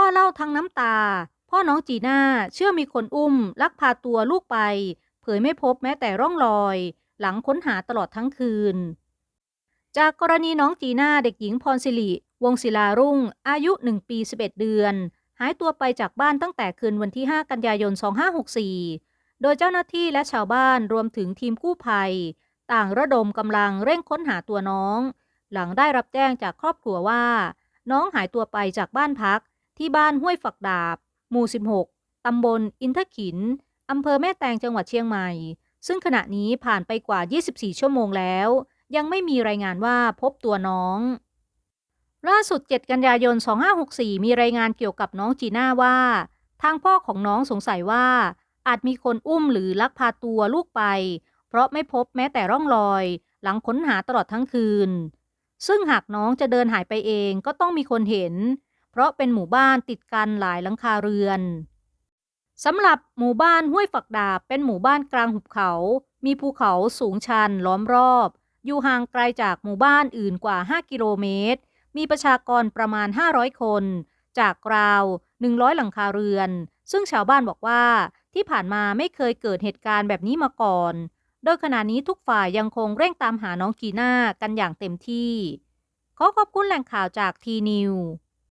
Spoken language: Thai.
พ่อเล่าทั้งน้ำตา พ่อน้องจีน่าเชื่อมีคนอุ้ม ลักพาตัวลูกไป เผยไม่พบแม้แต่ร่องรอย หลังค้นหาตลอดทั้งคืน จากกรณีน้องจีน่าเด็กหญิงพรศิริ วงศิลารุ่ง อายุ 1 ปี 11 เดือน หายตัวไปจากบ้านตั้งแต่คืนวันที่ 5 กันยายน 2564 โดยเจ้าหน้าที่และชาวบ้านรวมถึงทีมกู้ภัย ต่างระดมกำลังเร่งค้นหาตัวน้อง หลังได้รับแจ้งจากครอบครัวว่าน้องหายตัวไปจากบ้านพัก ที่บ้านห้วยฝักดาบ หมู่ 16 ตำบลอินทขิน อำเภอแม่แตงจังหวัดเชียงใหม่ ซึ่งขณะนี้ผ่านไปกว่า 24 ชั่วโมงแล้ว ยังไม่มีรายงานว่าพบตัวน้อง ล่าสุด 7 กันยายน 2564 มีรายงานเกี่ยวกับน้องจีน่าว่า ทางพ่อของน้องสงสัยว่า อาจมีคนอุ้มหรือลักพาตัวลูกไป เพราะไม่พบแม้แต่ร่องรอย หลังค้นหาตลอดทั้งคืนซึ่งหากน้องจะเดินหายไปเองก็ต้องมีคนเห็น ราะเป็นหมู่บ้านติดกันหลายหลังคาเรือนสำหรับหมู่บ้านห้วยฝักดาบเป็นหมู่บ้านกลางหุบเขา มีภูเขาสูงชันล้อมรอบ อยู่ห่างไกลจากหมู่บ้านอื่นกว่า 5 กิโลเมตร มีประชากรประมาณ 500 คน จากราว 100 หลังคาเรือน ซึ่งชาวบ้านบอกว่าที่ผ่านมาไม่เคยเกิดเหตุการณ์แบบนี้มาก่อน โดยขณะนี้ทุกฝ่ายยังคงเร่งตามหาน้องกีน่ากันอย่างเต็มที่ ขอขอบคุณแหล่งข่าวจากทีนิว